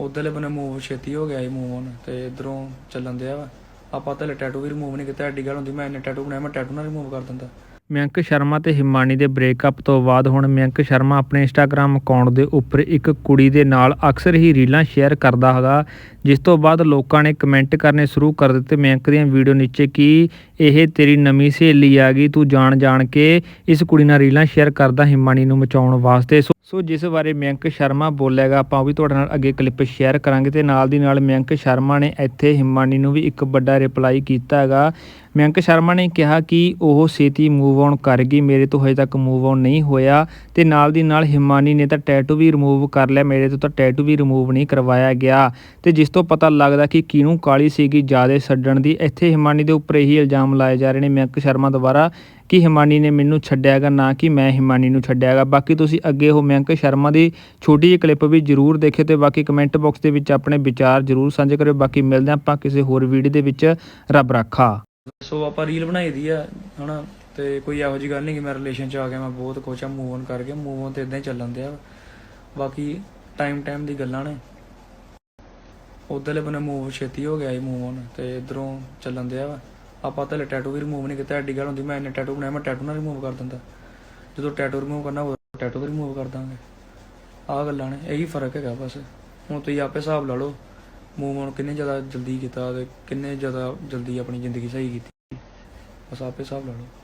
ਉਧਰਲੇ ਬੰਨੇ ਮੂਵ ਛੇਤੀ ਹੋ ਗਿਆ ਸੀ ਮੂਵ ਹੁਣ, ਤੇ ਇਧਰੋਂ ਚੱਲਣ ਦਿਆ ਵਾ। ਆਪਾਂ ਤਾਂ ਟੈਟੂ ਵੀ ਰਿਮੂਵ ਨਹੀਂ ਕੀਤਾ, ਐਡੀ ਗੱਲ ਹੁੰਦੀ, ਮੈਂ ਇੰਨੇ ਟੈਟੂ ਬਣਾਇਆ ਮੈਂ ਟੈਟੂ ਨਾਲ ਰਿਮੂਵ ਕਰ ਦਿੰਦਾ। ਮਯੰਕ ਸ਼ਰਮਾ ਤੇ ਹਿਮਾਨੀ ਦੇ ਬ੍ਰੇਕਅਪ ਤੋਂ ਬਾਅਦ ਹੁਣ ਮਯੰਕ ਸ਼ਰਮਾ ਆਪਣੇ ਇੰਸਟਾਗ੍ਰam ਅਕਾਊਂਟ ਦੇ ਉੱਪਰ ਇੱਕ ਕੁੜੀ ਦੇ ਨਾਲ ਅਕਸਰ ਹੀ ਰੀਲਾਂ ਸ਼ੇਅਰ ਕਰਦਾ ਹੈਗਾ, ਜਿਸ ਤੋਂ ਬਾਅਦ ਲੋਕਾਂ ਨੇ ਕਮੈਂਟ ਕਰਨੇ ਸ਼ੁਰੂ ਕਰ ਦਿੱਤੇ ਮਯੰਕ ਦੀਆਂ ਵੀਡੀਓ ਨੀਚੇ ਕਿ ਇਹ ਤੇਰੀ ਨਵੀਂ ਸਹੇਲੀ ਆ ਗਈ, ਤੂੰ ਜਾਣ ਜਾਣ ਕੇ ਇਸ ਕੁੜੀ ਨਾਲ ਰੀਲਾਂ ਸ਼ੇਅਰ ਕਰਦਾ ਹਿਮਾਨੀ ਨੂੰ ਮਚਾਉਣ ਵਾਸਤੇ। ਸੋ ਸੋ ਜਿਸ ਬਾਰੇ ਮਯੰਕ ਸ਼ਰਮਾ ਬੋਲੇਗਾ ਆਪਾਂ ਉਹ ਵੀ ਤੁਹਾਡੇ ਨਾਲ ਅੱਗੇ ਕਲਿੱਪ ਸ਼ੇਅਰ ਕਰਾਂਗੇ ਤੇ ਨਾਲ ਦੀ ਨਾਲ ਮਯੰਕ ਸ਼ਰਮਾ ਨੇ ਇੱਥੇ ਹਿਮਾਨੀ ਨੂੰ ਵੀ ਇੱਕ ਵੱਡਾ ਰਿਪਲਾਈ ਕੀਤਾ ਹੈਗਾ ਮਯੰਕ ਸ਼ਰਮਾ ਨੇ ਕਿਹਾ ਕਿ ਉਹ ਛੇਤੀ ਮੂਵ ਆਨ ਕਰ ਗਈ, ਮੇਰੇ ਤੋਂ ਹਜੇ ਤੱਕ ਮੂਵ ਆਨ ਨਹੀਂ ਹੋਇਆ ਤੇ ਨਾਲ ਦੀ ਨਾਲ ਹਿਮਾਨੀ ਨੇ ਤਾਂ ਟੈਟੂ ਵੀ ਰਿਮੂਵ ਕਰ ਲਿਆ, ਮੇਰੇ ਤੋਂ ਤਾਂ ਟੈਟੂ ਵੀ ਰਿਮੂਵ ਨਹੀਂ ਕਰਵਾਇਆ ਗਿਆ ਤੇ ਜਿਸ ਤੋਂ ਪਤਾ ਲੱਗਦਾ ਕਿ ਕਿਹਨੂੰ ਕਾਲੀ ਸੀਗੀ ਜ਼ਿਆਦਾ ਛੱਡਣ ਦੀ, ਇੱਥੇ ਹਿਮਾਨੀ ਦੇ ਉੱਪਰ ਇਹੀ ਇਲਜ਼ਾਮ ਲਾਏ ਜਾ ਰਹੇ ਨੇ। ਮਯੰਕ ਸ਼ਰਮਾ ਦੁਆਰਾ ਕਿ ਹਿਮਾਨੀ ਨੇ ਮੈਨੂੰ ਛੱਡਿਆਗਾ, ਨਾ ਕਿ ਮੈਂ ਹਿਮਾਨੀ ਨੂੰ ਛੱਡਿਆਗਾ। ਬਾਕੀ ਤੁਸੀਂ ਅੱਗੇ ਹੋ ਮਯੰਕ ਸ਼ਰਮਾ ਦੀ ਛੋਟੀ ਜਿਹੀ ਕਲਿੱਪ ਵੀ ਜਰੂਰ ਦੇਖਿਓ ਤੇ ਬਾਕੀ ਕਮੈਂਟ ਬਾਕਸ ਦੇ ਵਿੱਚ ਆਪਣੇ ਵਿਚਾਰ ਜਰੂਰ ਸਾਂਝੇ ਕਰਿਓ। ਬਾਕੀ ਮਿਲਦੇ ਆਪਾਂ ਕਿਸੇ ਹੋਰ ਵੀਡੀਓ ਦੇ ਵਿੱਚ। ਰੱਬ ਰਾਖਾ। ਸੋ ਆਪਾਂ ਰੀਲ ਬਣਾਈ ਦੀ ਆ, ਹਨਾ? ਤੇ ਕੋਈ ਇਹੋ ਜੀ ਗੱਲ ਨਹੀਂ ਕਿ ਮੈਂ ਰਿਲੇਸ਼ਨ ਚ ਆ ਗਿਆ, ਮੈਂ ਬਹੁਤ ਕੁਛ ਆ ਮੂਵ ਔਨ ਕਰ ਗਿਆ ਮੂਵ ਔਨ ਤੇ ਇਦਾਂ ਹੀ ਚੱਲਣ ਦਿਆ ਵਾ। ਬਾਕੀ ਟਾਈਮ ਟਾਈਮ ਦੀ ਗੱਲਾਂ ਨੇ। ਉਧਰਲੇ ਬੰਨੇ ਮੂਵ ਛੇਤੀ ਹੋ ਗਿਆ ਸੀ ਮੂਵ ਔਨ ਤੇ ਇਧਰੋਂ ਚੱਲਣ ਦਿਆ ਵਾ। ਆਪਾਂ ਤਾਂ ਟੈਟੂ ਵੀ ਰਿਮੂਵ ਨਹੀਂ ਕੀਤਾ, ਐਡੀ ਗੱਲ ਹੁੰਦੀ, ਮੈਂ ਇੰਨੇ ਟੈਟੂ ਬਣਾਇਆ ਮੈਂ ਟੈਟੂ ਨਾਲ ਰਿਮੂਵ ਕਰ ਦਿੰਦਾ। ਜਦੋਂ ਟੈਟੂ ਰਿਮੂਵ ਕਰਨਾ ਹੋਵੇ ਟੈਟੂ ਤੇ ਰਿਮੂਵ ਕਰ ਦਾਂਗੇ। ਆਹ ਗੱਲਾਂ ਨੇ, ਇਹੀ ਫ਼ਰਕ ਹੈਗਾ ਬਸ। ਹੁਣ ਤੁਸੀਂ ਆਪੇ ਹਿਸਾਬ ਲਾ ਲਓ। ਮੂਵ ਔਨ ਕਿੰਨੇ ਜ਼ਿਆਦਾ ਜਲਦੀ ਕੀਤਾ ਤੇ ਕਿੰਨੇ ਜ਼ਿਆਦਾ ਜਲਦੀ ਆਪਣੀ ਜ਼ਿੰਦਗੀ ਸਹੀ ਕੀਤੀ। ਬਸ ਆਪੇ ਹਿਸਾਬ ਲਾ ਲਓ।